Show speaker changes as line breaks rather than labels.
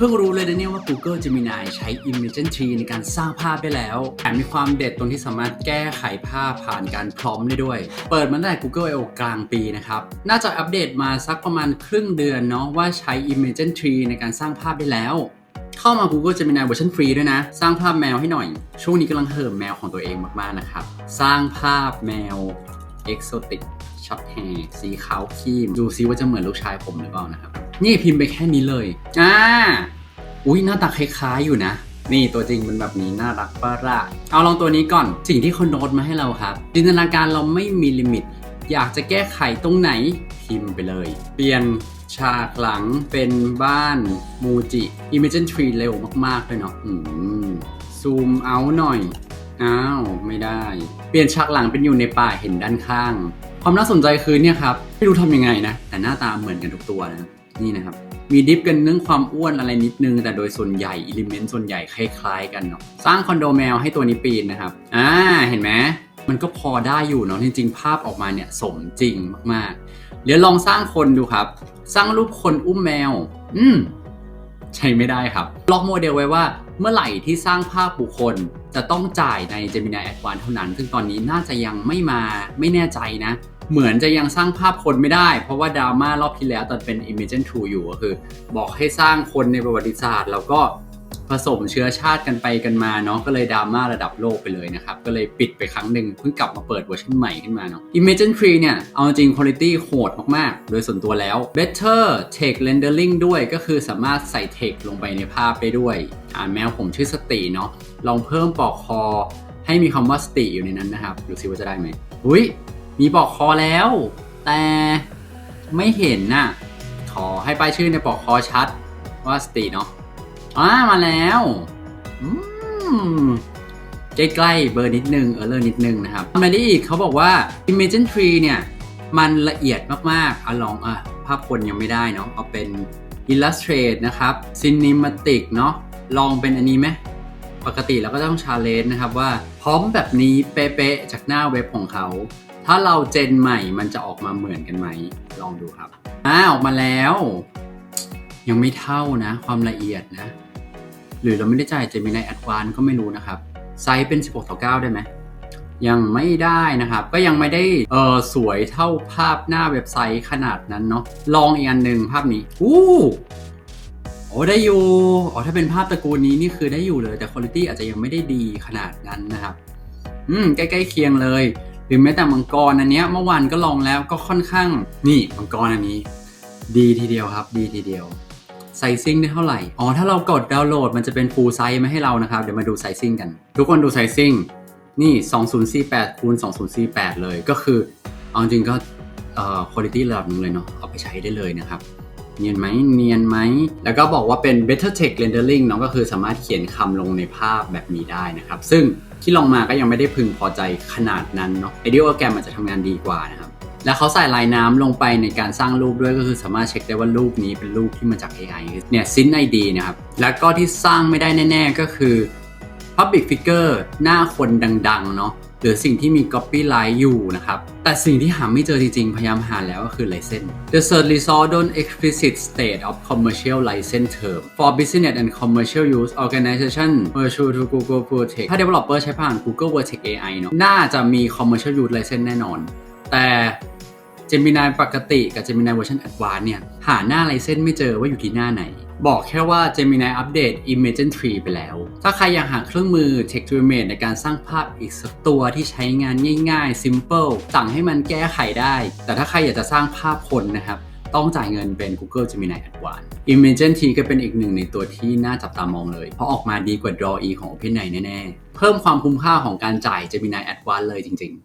เพิ่งรู้เลยนะเนี่ยว่า Google Gemini ใช้ Imagen Tree ในการสร้างภาพได้แล้วแถมมีความเด็ดตรงที่สามารถแก้ไขภาพผ่านการพร้อมได้ด้วย เปิดมาตั้งแต่ Google I/O กลางปีนะครับ น่าจะอัปเดตมาสักประมาณครึ่งเดือนเนาะว่าใช้ Imagen Tree ในการสร้างภาพได้แล้ว เข้ามา Google Gemini เวอร์ชันฟรีด้วยนะ สร้างภาพแมวให้หน่อย ช่วงนี้กำลังเหิมแมวของตัวเองมากๆนะครับ สร้างภาพแมวเอกโซติกช็อตแฮร์สีขาวครีม ดูซิว่าจะเหมือนลูกชายผมหรือเปล่านะครับ นี่พิมพ์ไปแค่นี้เลย อ่า อุ้ยหน้าตาคล้ายๆอยู่นะ นี่ตัวจริงมันแบบนี้น่ารักปะระเอาลองตัวนี้ก่อน สิ่งที่เขาโน้ตมาให้เราครับ จินตนาการเราไม่มีลิมิต อยากจะแก้ไขตรงไหนพิมพ์ไปเลย เปลี่ยนฉากหลังเป็นบ้านมูจิ Imagen Tree เร็วมากๆเลยเนาะอืมซูมเอาหน่อย อ้าวไม่ได้ เปลี่ยนฉากหลังเป็นอยู่ในป่าเห็นด้านข้าง ความน่าสนใจคือเนี่ยครับไม่รู้ทำยังไงนะ แต่หน้าตาเหมือนกันทุกตัวนะ นี่นะครับ มีดิฟกันเรื่องความอ้วนอะไรนิดนึง แต่โดยส่วนใหญ่อิเลเมนต์ส่วนใหญ่คล้ายๆกันเนาะสร้างคอนโดแมวให้ตัวนี้ปีนนะครับอ่าเห็นไหมมันก็พอได้อยู่เนาะจริงๆ ภาพออกมาเนี่ยสมจริงมากๆ เดี๋ยวลองสร้างคนดูครับ สร้างรูปคนอุ้มแมว อืมใช้ไม่ได้ครับ ล็อกโมเดลไว้ว่า เมื่อไหร่ที่สร้างภาพบุคคลจะต้องจ่ายใน Gemini Advanced เท่านั้น ซึ่งตอนนี้น่าจะยังไม่มาไม่แน่ใจนะ เหมือนจะยังสร้างภาพคนไม่ได้ เพราะว่าดราม่ารอบที่แล้วตอนเป็น Imagen 2อยู่ก็คือ บอกให้สร้างคนในประวัติศาสตร์ แล้วก็ ผสมเชื้อชาติกันไปกันมาเนาะก็เลยดราม่าระดับโลกไปเลยนะครับ ก็เลยปิดไปครั้งหนึ่งเพิ่งกลับมาเปิดเวอร์ชันใหม่ขึ้นมาเนาะ Imagen 3เนี่ย เอาจริงคุณภาพโหดมากๆ โดยส่วนตัวแล้ว Better Text Rendering ด้วยก็คือสามารถใส่ text ลงไปในภาพได้ด้วย อ่าแมวผมชื่อสติเนาะลองเพิ่มปลอกคอ ให้มีคำว่าสติอยู่ในนั้นนะครับดูซิว่าจะได้ไหมอุ้ยมีปลอกคอแล้ว แต่ไม่เห็นน่ะขอให้ป้ายชื่อในปลอกคอชัดว่าสติเนาะ อ่ามาแล้วอืมใกล้ๆเบอร์นิดนึงเออเลอร์นิดนึงนะครับมได้อีกเขาบอกว่า Imagen Tree เนี่ย มันละเอียดมากๆอะลองอะภาพคนยังไม่ได้เนาะเอาเป็น Illustrate นะครับ Cinematic เนาะลองเป็นอันนี้ไหมปกติเราก็ต้องชาเลนจ์นะครับว่าพร้อมแบบนี้เป๊ะๆจากหน้าเว็บของเขา ถ้าเราเจนใหม่มันจะออกมาเหมือนกันไหม ลองดูครับอ่าออกมาแล้ว ยังไม่เท่านะ ความละเอียดนะ หรือเราไม่ได้จ่าย Gemini Advanced ก็ไม่รู้นะครับ ไซส์เป็น 16 ต่อ 9 ได้ไหม ยังไม่ได้นะครับ ก็ยังไม่ได้เออสวยเท่าภาพหน้าเว็บไซต์ขนาดนั้นเนาะลองอีกอันหนึ่งภาพนี้อู้โอ้ได้อยู่อ๋อถ้าเป็นภาพตระกูลนี้นี่คือได้อยู่เลย แต่คุณภาพอาจจะยังไม่ได้ดีขนาดนั้นนะครับ อืมใกล้ๆเคียงเลย หรือแม้แต่มังกรอันเนี้ยเมื่อวานก็ลองแล้วก็ค่อนข้างนี่มังกรอันนี้ ดีทีเดียวครับ ดีทีเดียว ไซซิ่งได้เท่าไหร่ อ๋อ ถ้าเรากดดาวน์โหลดมันจะเป็น full size มาให้เรานะครับ เดี๋ยวมาดูไซซิ่งกัน ทุกคนดูไซซิ่ง นี่ 2048คูณ2048 เลย ก็คือ เอาจริงก็เอ่อคุณภาพระดับนึงเลยเนาะ เอาไปใช้ได้เลยนะครับ เนียนไหมเนียนไหม แล้วก็บอกว่าเป็น better text rendering เนาะ ก็คือสามารถเขียนคำลงในภาพแบบนี้ได้นะครับ ซึ่งที่ลองมาก็ยังไม่ได้พึงพอใจขนาดนั้นเนาะ Ideal Program อาจจะทำงานดีกว่านะครับ แล้วเขาใส่ลายน้ำลงไปในการสร้างรูปด้วยก็คือสามารถเช็คได้ว่ารูปนี้เป็นรูปที่มาจาก AI เนี่ยซินไอดีนะครับ แล้วก็ที่สร้างไม่ได้แน่ ๆ ก็คือ Public Figure หน้าคนดัง ๆ เนาะหรือสิ่งที่มี Copyright อยู่นะครับ แต่สิ่งที่หาไม่เจอจริง ๆ พยายามหาแล้วก็คือ license The search result don't explicit state of commercial license term for business and commercial use organization virtual to Google Vertex ถ้า developer ใช้ผ่าน Google Vertex AI เนาะน่าจะมี commercial use license แน่นอน แต่ Gemini ปกติกับ Gemini เวอร์ชัน Advanced เนี่ย หาหน้าไลเซนไม่เจอว่าอยู่ที่หน้าไหน บอกแค่ว่า Gemini อัปเดต Imagen 3 ไปแล้ว ถ้าใครอยากหาเครื่องมือ Text to Image ในการสร้างภาพอีกสักตัวที่ใช้งานง่าย ๆ simple สั่งให้มันแก้ไขได้ แต่ถ้าใครอยากจะสร้างภาพคนนะครับต้องจ่ายเงินเป็น Google Gemini Advanced Imagen T ก็เป็นอีกหนึ่งในตัวที่น่าจับตามองเลย เพราะออกมาดีกว่า Draw E ของ OpenAI แน่ ๆ เพิ่มความคุ้มค่าของการจ่าย Gemini Advanced เลยจริง ๆ